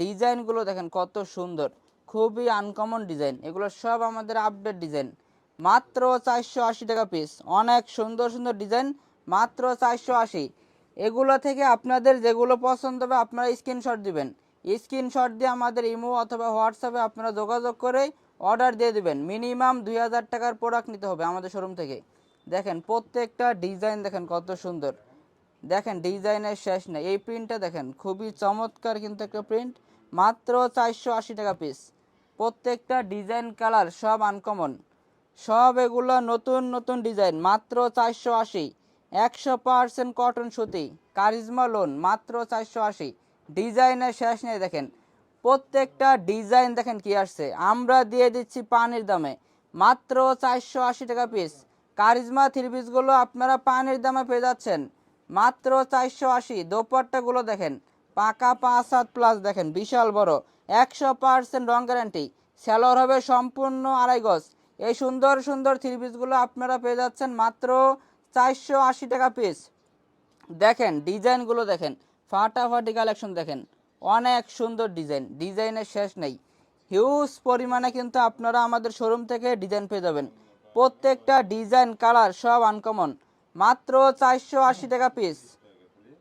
ডিজাইনগুলো দেখেন কত সুন্দর। খুবই আনকমন ডিজাইন এগুলো সব আমাদের আপডেট ডিজাইন মাত্র চারশো আশি টাকা পিস অনেক সুন্দর সুন্দর ডিজাইন মাত্র চারশো আশি। এগুলো থেকে আপনাদের যেগুলো পছন্দ হবে আপনারা স্ক্রিনশট দিবেন। স্ক্রিনশট দিয়ে আমাদের ইমো অথবা হোয়াটসঅ্যাপে আপনারা যোগাযোগ করে অর্ডার দিয়ে দিবেন। মিনিমাম দুই হাজার টাকার প্রোডাক্ট নিতে হবে আমাদের শোরুম থেকে। দেখেন প্রত্যেকটা ডিজাইন দেখেন কত সুন্দর। দেখেন ডিজাইনের শেষ নেই। এই প্রিন্টটা দেখেন খুবই চমৎকার কিন্তু একটা প্রিন্ট মাত্র চারশো আশি টাকা পিস প্রত্যেকটা ডিজাইন কালার সব আনকমন সব এগুলো নতুন নতুন ডিজাইন মাত্র চারশো আশি। একশো পার্সেন্ট কটন সুতি, কারিজমা লোন মাত্র চারশো আশি। ডিজাইনের শেষ নেই, দেখেন। প্রত্যেকটা ডিজাইন দেখেন কি আসছে। আমরা দিয়ে দিচ্ছি পানির দামে, মাত্র চারশো আশি টাকা পিস কারিজমা থ্রি পিসগুলো আপনারা পানির দামে পেয়ে যাচ্ছেন। মাত্র চারশো আশি, দোপাট্টাগুলো দেখেন। পাকা পাঁচ সাত প্লাস দেখেন, বিশাল বড়। একশো পার্সেন্ট রং গ্যারান্টি স্যালোর হবে সম্পূর্ণ আড়াই গজ। এই সুন্দর সুন্দর থ্রি পিসগুলো আপনারা পেয়ে যাচ্ছেন মাত্র চারশো আশি টাকা পিস দেখেন ডিজাইনগুলো দেখেন, ফাটাফাটি কালেকশন দেখেন, অনেক সুন্দর ডিজাইন ডিজাইনের শেষ নেই। হিউজ পরিমাণে কিন্তু আপনারা আমাদের শোরুম থেকে ডিজাইন পেয়ে যাবেন। প্রত্যেকটা ডিজাইন কালার সব আনকমন মাত্র চারশো আশি টাকা পিস